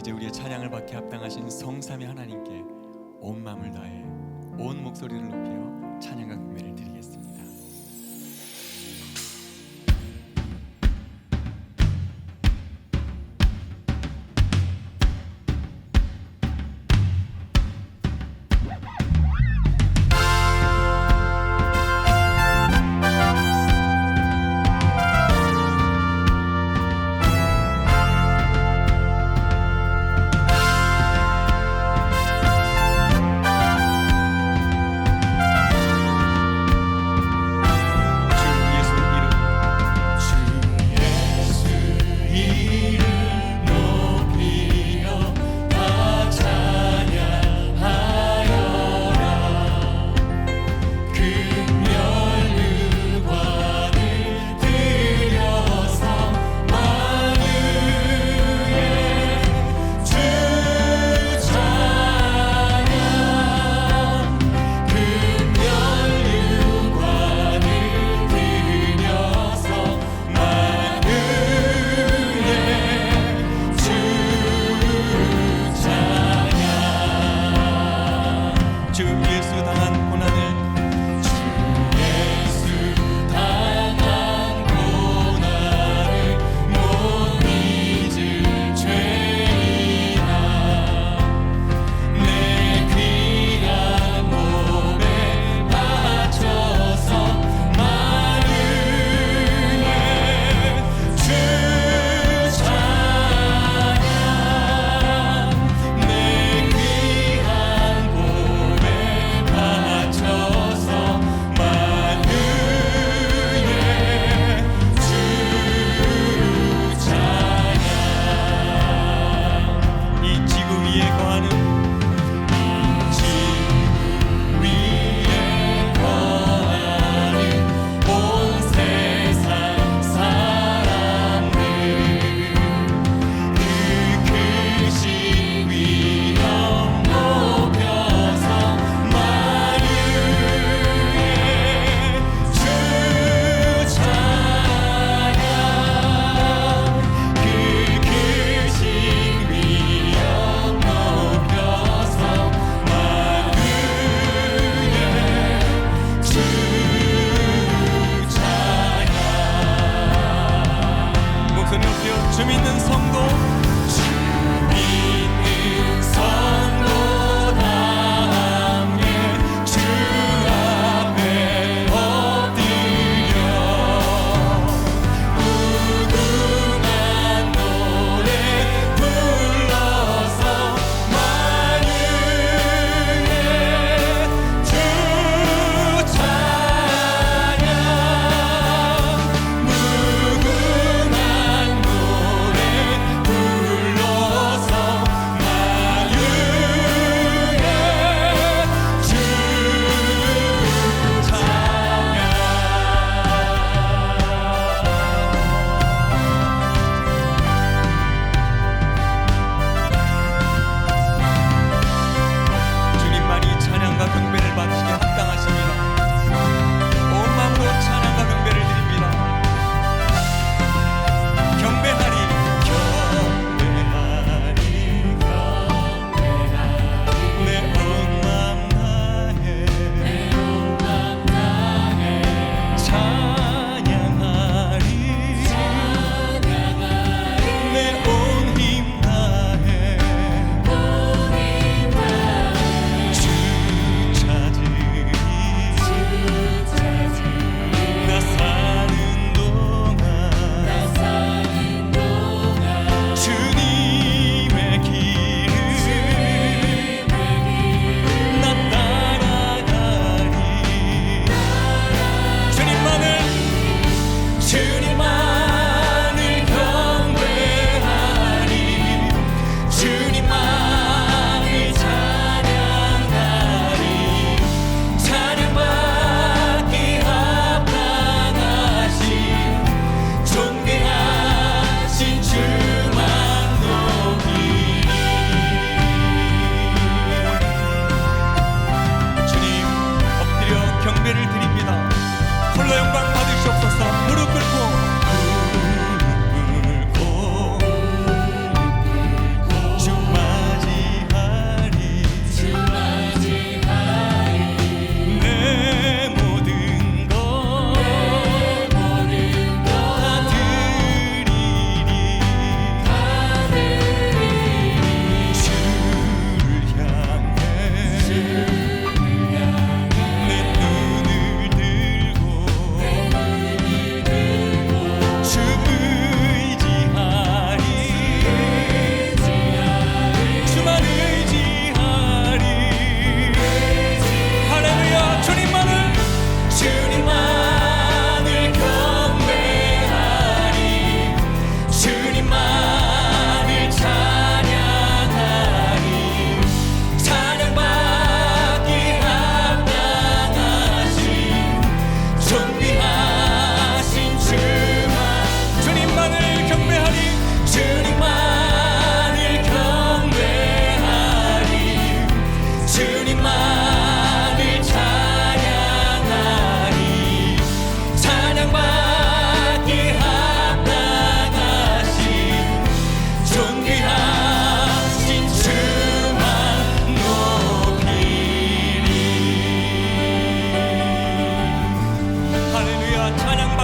이제 우리의 찬양을 받게 합당하신 성삼위 하나님께 온 마음을 다해 온 목소리를 높여 찬양과 경배를 드리겠습니다.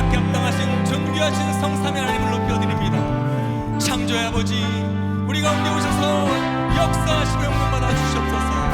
앞에 합당하신 존귀하신 성삼의 하나님을 높여드립니다. 창조의 아버지 우리가 옮겨오셔서 역사하시며 영광받아 주시옵소서.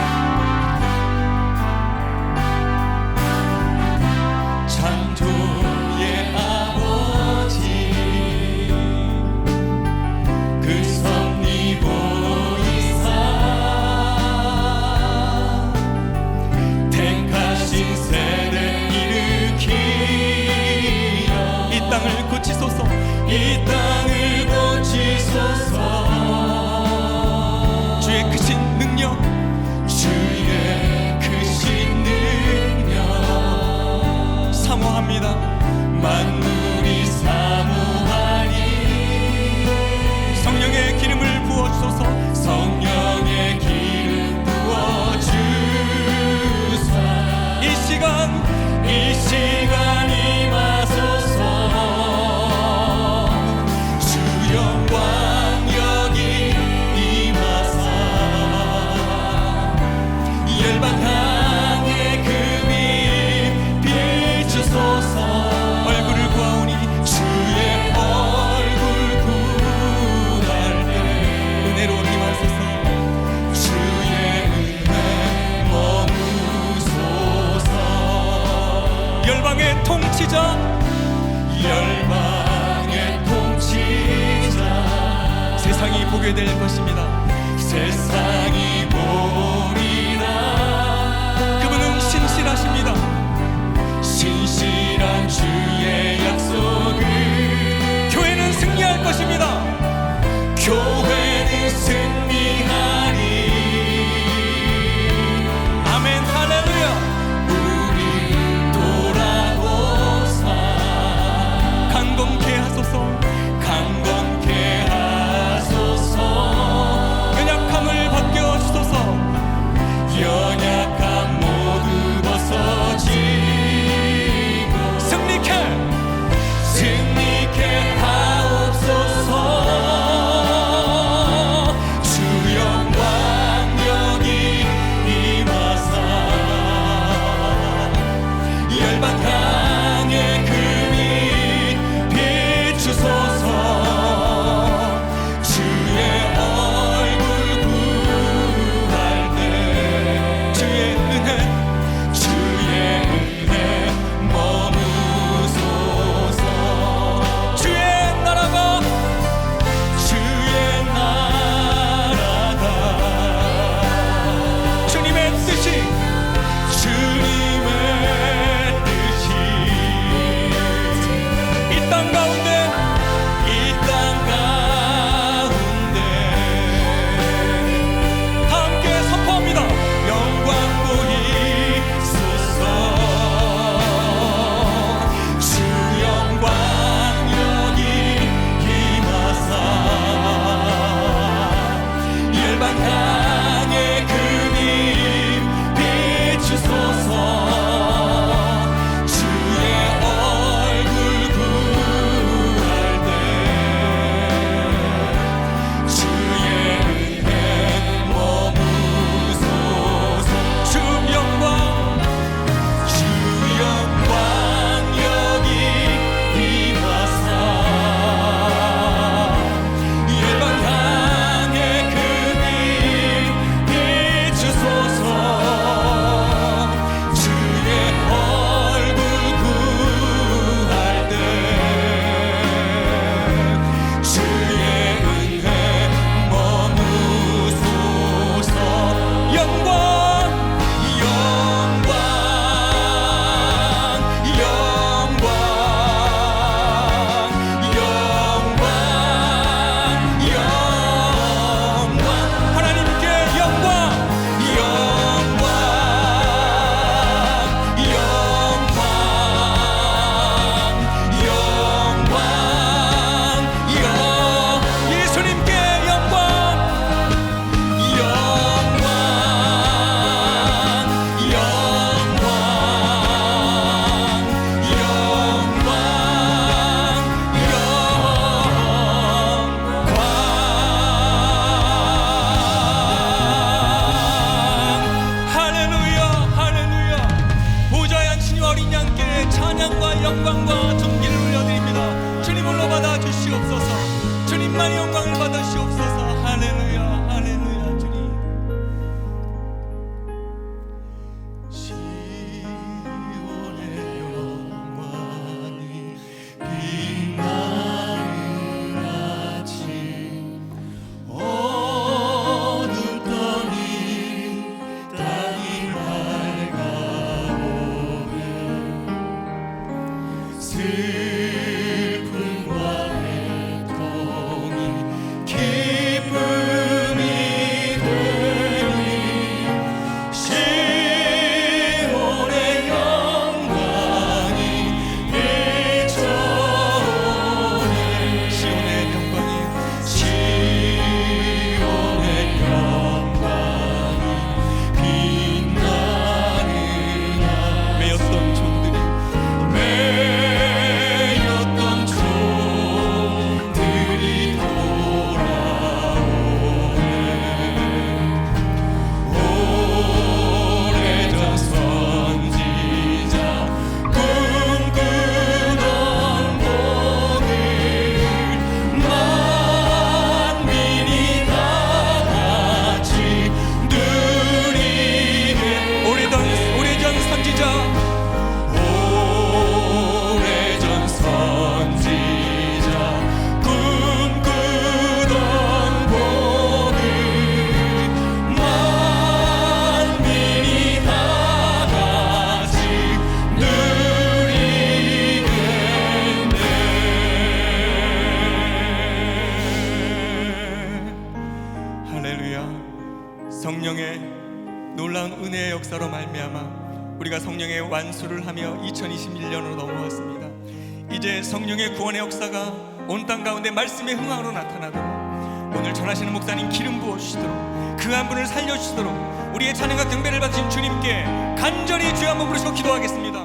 성령의 놀라운 은혜의 역사로 말미암아 우리가 성령의 완수를 하며 2021년으로 넘어왔습니다. 이제 성령의 구원의 역사가 온 땅 가운데 말씀의 흥황으로 나타나도록 오늘 전하시는 목사님 기름 부어 주시도록 그 한 분을 살려 주시도록 우리의 찬양과 경배를 받으신 주님께 간절히 주여 한번 부르시고 기도하겠습니다.